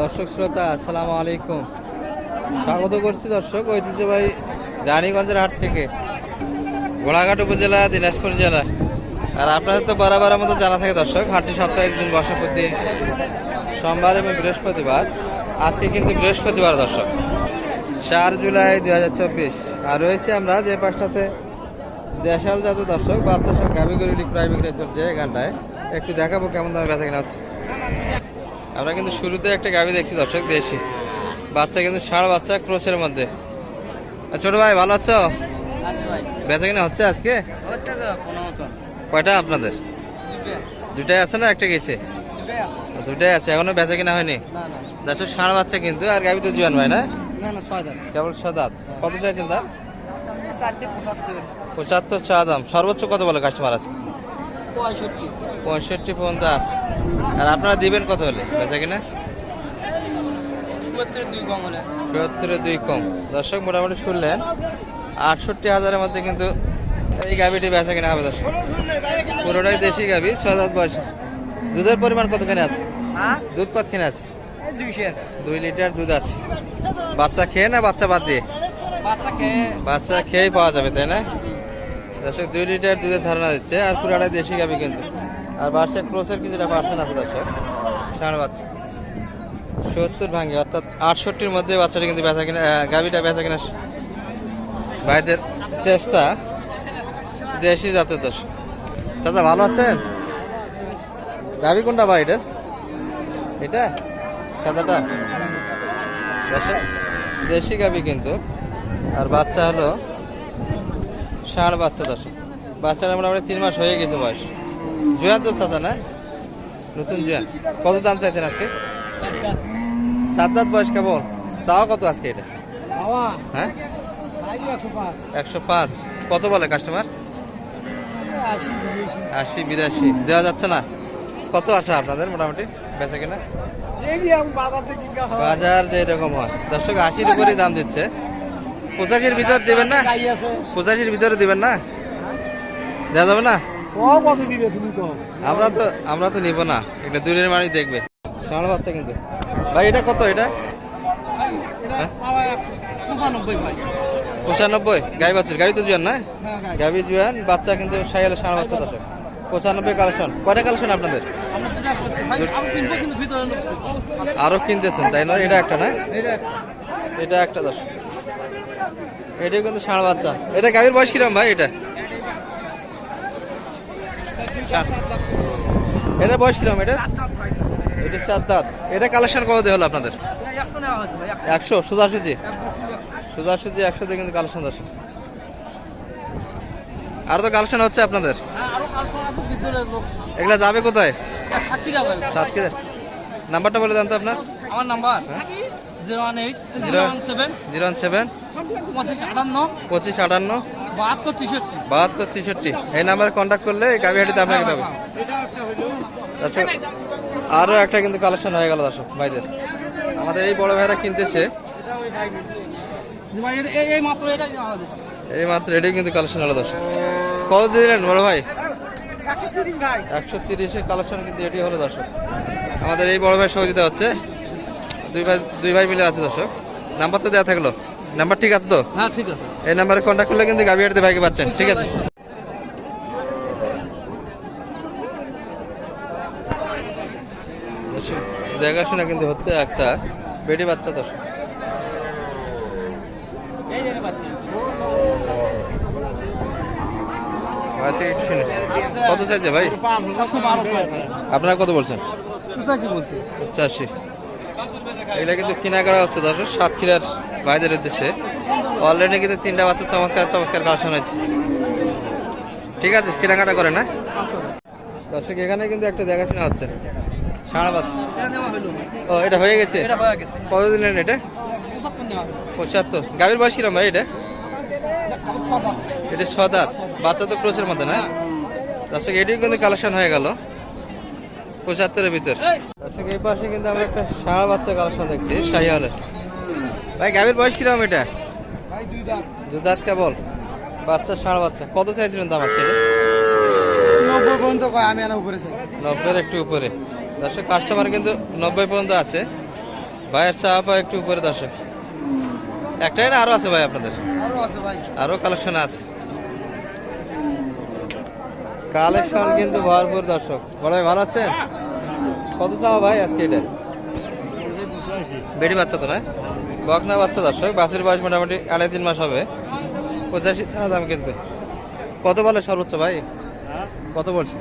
দর্শক শ্রোতা, আসসালামু আলাইকুম। স্বাগত করছি দর্শক ঐতিহ্যবাহী রানীগঞ্জের হাট থেকে। ঘোড়াঘাট উপজেলা, দিনাজপুর জেলা। আর আপনাদের তো বরাবরের মতো জানা থাকে দর্শক, হাটটি সপ্তাহে দিন বসে প্রতি সোমবার এবং বৃহস্পতিবার। আজকে কিন্তু বৃহস্পতিবার দর্শক। চার জুলাই দু হাজার চব্বিশ। আর রয়েছে আমরা যে পাশটাতে দেশাল জাত দর্শক, বাচ্চা সব গাভি গরুলি ক্রয় বিক্রয় চলছে এখানটায়। একটু দেখাবো কেমন দামে বেচা কিনা হচ্ছে। আমরা কিন্তু শুরুতে একটা গাভি দেখছি দর্শক দেশি। বাচ্চা কিন্তু ষাঁড় বাচ্চা ক্রোচের মধ্যে। ছোট ভাই ভালো আছো? বেচা কিনা হচ্ছে আজকে? কয়টা আপনাদের? দুটাই আছে না একটা গেছে? দুটাই আছে। এখনও বেচা কিনা হয়নি? দর্শক ষাঁড় বাচ্চা কিন্তু আর গাভি তো জুয়ান ভাই না? কেবল সদাত কত চাইছেন দাম? পঁচাত্তর। চা দাম। সর্বোচ্চ কত বলে কাস্টমার আছে পঁয়ষট্টি। পর্যন্ত আছে। আর আপনারা দিবেন কত হলে? বেচা কিনা? চুয়াত্তরে দুই কম দর্শক মোটামুটি শুনলেন আটষট্টি হাজারের মধ্যে কিন্তু এই গাভিটি বেচা কিনা হবে দর্শক। পুরোটাই দেশি গাভি ছয় হাজার বয়স দুধের পরিমাণ কতখানি আছে? দুধ কতখানি আছে? দুই লিটার দুধ আছে। বাচ্চা খেয়ে না বাচ্চা বাদ দিয়ে? বাচ্চা খেয়েই পাওয়া যাবে তাই না? দর্শক, দুই লিটার দুধের ধারণা দিচ্ছে। আর পুরাটাই দেশি গাভি কিন্তু। আর বাচ্চা ক্রোসের কিছুটা পার্সেন্ট আছে দর্শক? ষাঁড় বাচ্চা সত্তর ভাঙে অর্থাৎ আটষট্টির মধ্যে বাচ্চাটা কিন্তু বেচা কিনা গাভিটা বেচা কিনা ভাইদের চেষ্টা দেশি জাতের দর্শক। দাদা ভালো আছেন? গাবি কোনটা ভাই এটার এটা? সাদাটা? দেশি গাবি কিন্তু। আর বাচ্চা হলো ষাঁড় বাচ্চা দর্শক বাচ্চারা মোটামুটি তিন মাস হয়ে গেছে বয়স। জুয়ান তো চাচা না? নতুন জুয়ান কত দাম চাইছেন আজকে? সাত দাঁত বয়স কেমন চাওয়া কত আজকে এটা? হ্যাঁ? একশো পাঁচ। কত বলে কাস্টমার আশি বিরাশি। দেওয়া যাচ্ছে না? কত আসা আপনাদের মোটামুটি? বেচা কিনা? বাজার যে এরকম হয়। দর্শক আশির উপরেই দাম দিচ্ছে। পঁচাশির ভিতর দেবেন না? পঁচাশির ভিতরে দিবেন না? দেওয়া যাবে না? কত দিবে তুমি আমরা তো আমরা তো নিব না। এটা দূরের মানুষ দেখবে। ষাঁড় বাচ্চা কিন্তু। ভাই এটা কত এটা? হ্যাঁ? পঁচানব্বই গাই বাচ্চার গাড়ি তো জুয়ান না? হ্যাঁ। গাভি জুয়ান বাচ্চা কিন্তু সাইলে ষাঁড় বাচ্চা দর্শক পঁচানব্বই কালেকশন। কয়টা কালেকশন আপনাদের? আরও কিনতেছেন তাই নয় এটা একটা না? এটা এটা একটা দর্শক এটাও কিন্তু ষাঁড় বাচ্চা। এটা গাভীর বয়স কিরম ভাই এটা? এটা বয়স কিরম এটা? এটা চার দাঁত। এটা কালেকশন কত দিয়ে হলো আপনাদের? একশো সোজাসুজি? সোজাসুজি একশো দিয়ে কিন্তু কালেকশন দর্শক আর তো কালেকশন হচ্ছে আপনাদের? হ্যাঁ এগুলা যাবে কোথায়? সাতক্ষীরা নাম্বারটা বলে দেন তো আপনার। আমার number. Zero one eight zero one seven. Zero one seven. পঁচিশ আটান্ন। বাহাত্তর তেষট্টি। এই নাম্বারে কন্ট্যাক্ট করলে এই গাড়িহাটিতে আপনাকে দেবে। দর্শক আরও একটা কিন্তু কালেকশন হয়ে গেল দর্শক ভাইদের। আমাদের এই বড় ভাইরা কিনতেছে। এই- মাত্র এটাই কিন্তু কালেকশন হলো দর্শক। কত দিলেন বড় ভাই? একশো তিরিশে কালেকশন কিন্তু এটি হলো দর্শক। আমাদের এই বড় ভাই সহযোগিতা হচ্ছে। দুই ভাই দুই ভাই মিলে আছে দর্শক। নাম্বার তো দেওয়া থাকল। নাম্বার ঠিক আছে তো? হ্যাঁ ঠিক আছে। এই নাম্বারে কন্ট্যাক্ট করলে কিন্তু গাভি হাটতে ভাইকে পাচ্ছেন ঠিক আছে? দেখাশোনা কিন্তু হচ্ছে একটা বেটি বাচ্চা দর্শক। শুনে কত চাইছে ভাই? আপনারা কত বলছেন? পঁচাশি। এগুলা কিন্তু কেনাকাটা হচ্ছে দর্শক সাতক্ষীরার ভাইদের উদ্দেশ্যে। অলরেডি কিন্তু তিনটা বাচ্চা চমৎকার চমৎকার কালেকশন হয়েছে ঠিক আছে কেনাকাটা করে না দর্শক এখানে কিন্তু একটা দেখাশোনা হচ্ছে। সারা বাচ্চা। ও এটা হয়ে গেছে? এটা হয়ে গেছে। কতদিন নেন এটা? পঁচাত্তর গাভীর বয়স কিরম ভাই এটা? এটা ছ দাঁত। বাচ্চা তো ক্রোচের মধ্যে না? দর্শক এটিও কিন্তু কালেকশন হয়ে গেল। পঁচাত্তরের ভিতর। দর্শক এই পাশে কিন্তু আমরা একটা সারা বাচ্চা কালেকশন দেখছি শাহিওয়ালের। ভাই গাভীর বয়স কিরম এটা? ভাই দুই দাঁত। কেবল? বাচ্চা ষাঁড় বাচ্চা। কত চাইছিলেন দাম আজকে? নব্বই পর্যন্ত আমি আনা উপরে চাই। নব্বইয়ের একটু উপরে। দর্শক কাস্টমার কিন্তু নব্বই পর্যন্ত আছে। ভাইয়ের চা পা একটু উপরে দর্শক। একটাই না আরও আছে ভাই আপনাদের? আরও আছে ভাই। আরও কালেকশন আছে। কালেকশন কিন্তু ভরপুর দর্শক। বড় ভাই ভালো আছেন? কত চাওয়া ভাই আজকে এটা? বেটি বাচ্চা তো না? বকনা বাচ্চা দর্শক বাসের বয়স মোটামুটি আড়াই তিন মাস হবে। পঁচাশি চাওয়া দাম কিন্তু। কত বলে সর্বোচ্চ ভাই? কত বলছে?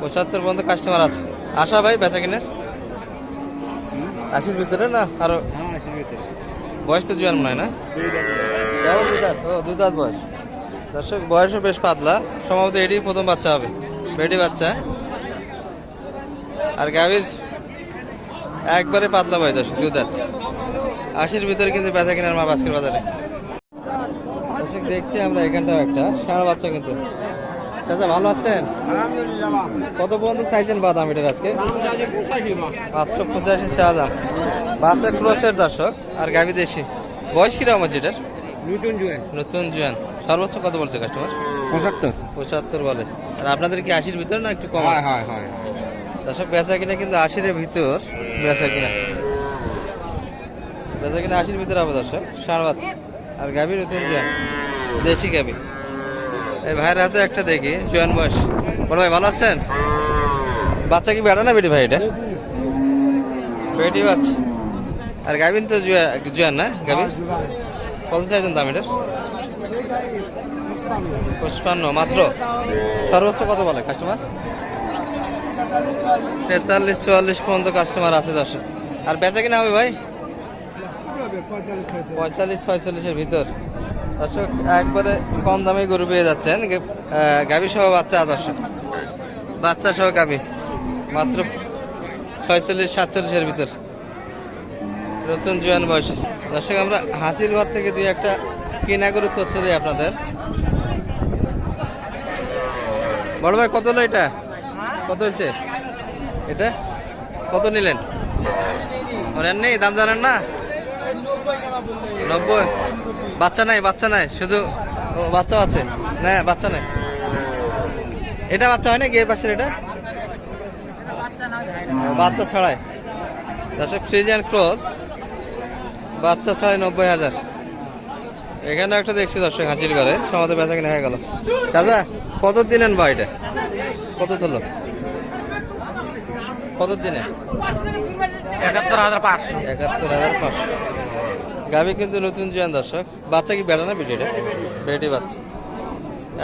পঁচাত্তর পর্যন্ত কাস্টমার আছে। আশা ভাই বেচা কিনে আশির ভিতরে না? আরও? বয়স তো জুয়ান হয় না? দুধাত ও দুধাত বয়স। দর্শক বয়সও বেশ পাতলা। সম্ভবত এটি প্রথম বাচ্চা হবে। বেটি বাচ্চা। আর গাভীর একবারে পাতলা বয়স দর্শক দুধাত আশির ভিতরে কিন্তু বেচা কেনার মা আজকের বাজারে। দর্শক দেখছি আমরা এখানটাও একটা সারা বাচ্চা কিন্তু। চাচা ভালো আছেন? কত পর্যন্ত চাইছেন বাদাম এটার আজকে? মাত্র পঁচাশি চা দাম। বাচ্চা ক্রোসের দর্শক আর গাভী দেশি। বয়স কীরকম আছে এটার? নতুন জুয়েন। নতুন জুয়ান। সর্বোচ্চ কত বলছে কাস্টমার পঁচাত্তর। পঁচাত্তর বলে। আর আপনাদের কি আশির ভিতর না একটু কম হয় হয় হয় দর্শক বেচা কিনা কিন্তু আশির ভিতর বেচা কিনা বেচা কিনা আশির ভিতর হবে দর্শক ষাঁড় বাচ্চা আর গাভী নতুন দেশি গাভী। এই ভাইয়ের হাতে একটা দেখি, জুয়ান বয়স। বড় ভাই, ভালো আছেন? বাচ্চা কি বেড়া না বেটি ভাই এটা? বেটি বাচ্চা। আর গাভিন তো জুয়া জুয়ান না গাভী? কত চাইছেন দাম এটা পঁচপান্ন, মাত্র? সর্বোচ্চ কত বলে কাস্টমার তেতাল্লিশ, চুয়াল্লিশ পর্যন্ত কাস্টমার আছে দর্শক। আর বেচা কিনা হবে ভাই? পঁয়তাল্লিশ ছয়চল্লিশের ভিতর। দর্শক, একবারে কম দামে গরু পেয়ে যাচ্ছেন গাভী সহ বাচ্চা দর্শক বাচ্চা সহ গাভী। মাত্র ছয়চল্লিশ, সাতচল্লিশের ভিতর। নতুন জুয়ান বয়স। দর্শক, আমরা হাসিল ঘর থেকে দুই একটা কেনা গরুর তথ্য দিই আপনাদের। বড় ভাই, কত হলো এটা? কত হয়েছে? এটা? কত নিলেন? নেই, দাম জানেন না? নব্বই? বাচ্চা নাই বাচ্চা নাই, শুধু ও বাচ্চা আছে। না, বাচ্চা নাই। এটা বাচ্চা হয় না গিয়ে পাশের এটা? বাচ্চা ছাড়াই। দর্শক ফ্রিজিয়ান ক্রস বাচ্চা ছাড়াই নব্বই হাজার। এখানে একটা দেখছি দর্শক হাসিল করে সমাজে বেচা কিনা হয়ে গেল। চাচা, কত দিলেন বা এটা? কত তুলো কত দিনে একাত্তর হাজার পাঁচশো। একাত্তর হাজার পাঁচশো। গাভি কিন্তু নতুন জুয়ান দর্শক। বাচ্চা কি বেড়া না বেটিটা? বেটি বাচ্চা।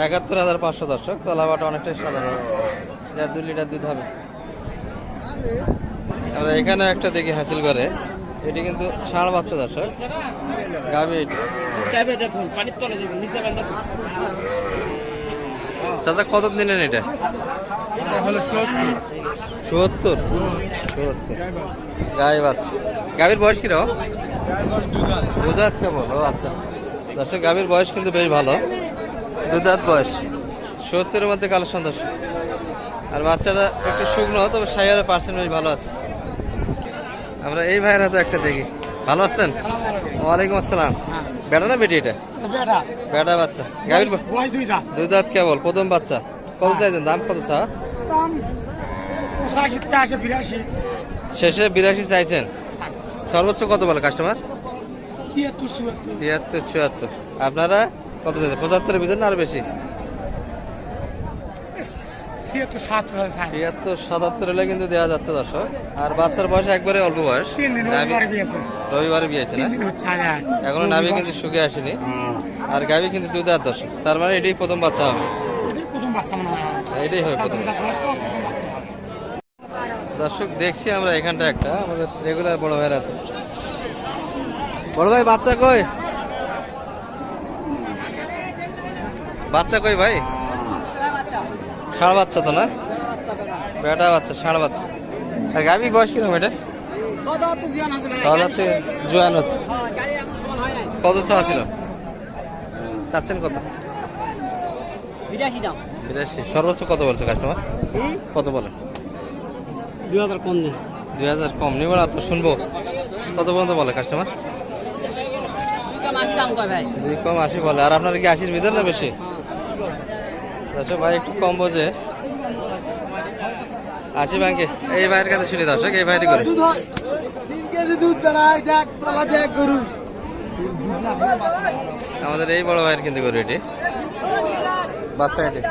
একাত্তর হাজার পাঁচশো দর্শক। তলা বাটা অনেকটাই সাধারণ। যার দু লিটার দুধ হবে। আমরা এখানে একটা দেখি হাসিল করে। এটি কিন্তু ষাঁড় বাচ্চা দর্শক। এটি। চাচা কত দিনের এটা? সত্তর। সত্তর গায়ে বাচ্চা। গাভীর বয়স কীরকম দুধাত কেমন? ও আচ্ছা। দর্শক, গাভীর বয়স কিন্তু বেশ ভালো। দুধাত বয়স। সত্তরের মধ্যে কালেকশন দর্শক আর বাচ্চাটা একটু শুকনো, তবে হাজার পার্সেন্ট বেশ ভালো আছে। আমরা এই ভাইয়ের হাতে একটা দেখি। ভালো আছেন? ওয়ালাইকুম আসসালাম। বেটা না বেটি এটা? বেটা। বেটা বাচ্চা। গাভীর দুই দাঁত। কেবল প্রথম বাচ্চা। কত চাইছেন? দাম কত চা? শেষে বিরাশি চাইছেন? সর্বোচ্চ কত বলে কাস্টমার তিয়াত্তর চুয়াত্তর। আপনারা কত চাইছেন? পঁচাত্তরের ভিতর না আর বেশি? ছিয়াত্তর তিয়াত্তর সাতাত্তর হলে কিন্তু দেওয়া যাচ্ছে দর্শক। আর বাচ্চার বয়স একবারে অল্প বয়স। রবিবার বিয়েছে না? এখনও নাভি কিন্তু শুকে আসেনি। আর গাভি কিন্তু দুই দাঁত দর্শক। তার মানে এটাই প্রথম বাচ্চা হবে। এটাই হবে প্রথম। দর্শক দেখছি আমরা এখানটা একটা। আমাদের রেগুলার বড় ভাইয়ের হাতে বড় ভাই বাচ্চা কই? বাচ্চা কই ভাই? ষাঁড় বাচ্চা তো না? বেটা বাচ্চা ষাঁড় বাচ্চা। আর গাভি বয়স কীরকম এটা? যাচ্ছে জোয়ান হচ্ছে কত চাওয়া ছিল? চাচ্ছেন কত? বিরাশি দাম বিরাশি। সর্বোচ্চ কত বলছে কাস্টমার কত বলে? দুই হাজার কম দেন দুই হাজার কম। নিব না তো শুনব। কত পর্যন্ত বলে কাস্টমার দুই কম আশি বলে। আর আপনার কি আশির ভিতর না বেশি? আচ্ছা ভাই, একটু কম বোঝে। আশি ব্যাংকে। এই ভাইয়ের কাছে শুনি দর্শক, এই ভাইয়েরই করে। আমাদের এই বড় ভাইয়ের কিন্তু গরু এটি। বাচ্চা এটি।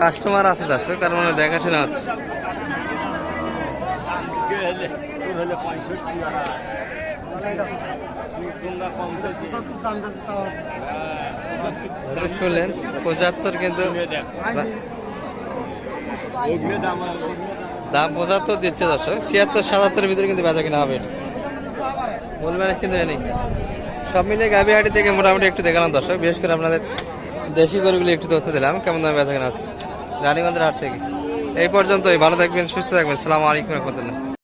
কাস্টমার আছে দর্শক, তার মানে দেখাশোনা হচ্ছে। দর্শক শুনলেন পঁচাত্তর কিন্তু দাম পঁচাত্তর দিচ্ছে দর্শক। ছিয়াত্তর, সাতাত্তরের ভিতরে কিন্তু বেচা কিনা হবে বলবেন কিন্তু নেই সব মিলিয়ে গাবি হাটি থেকে মোটামুটি একটু দেখালাম দর্শক। বিশেষ করে আপনাদের দেশি গরুগুলি একটু তথ্য দিলাম, কেমন দামে বেচা কেনা হচ্ছে। রানীগঞ্জের হাট থেকে। এই পর্যন্তই, ভালো থাকবেন, সুস্থ থাকবেন। সালাম আলাইকুম রহমতুল্লাহ।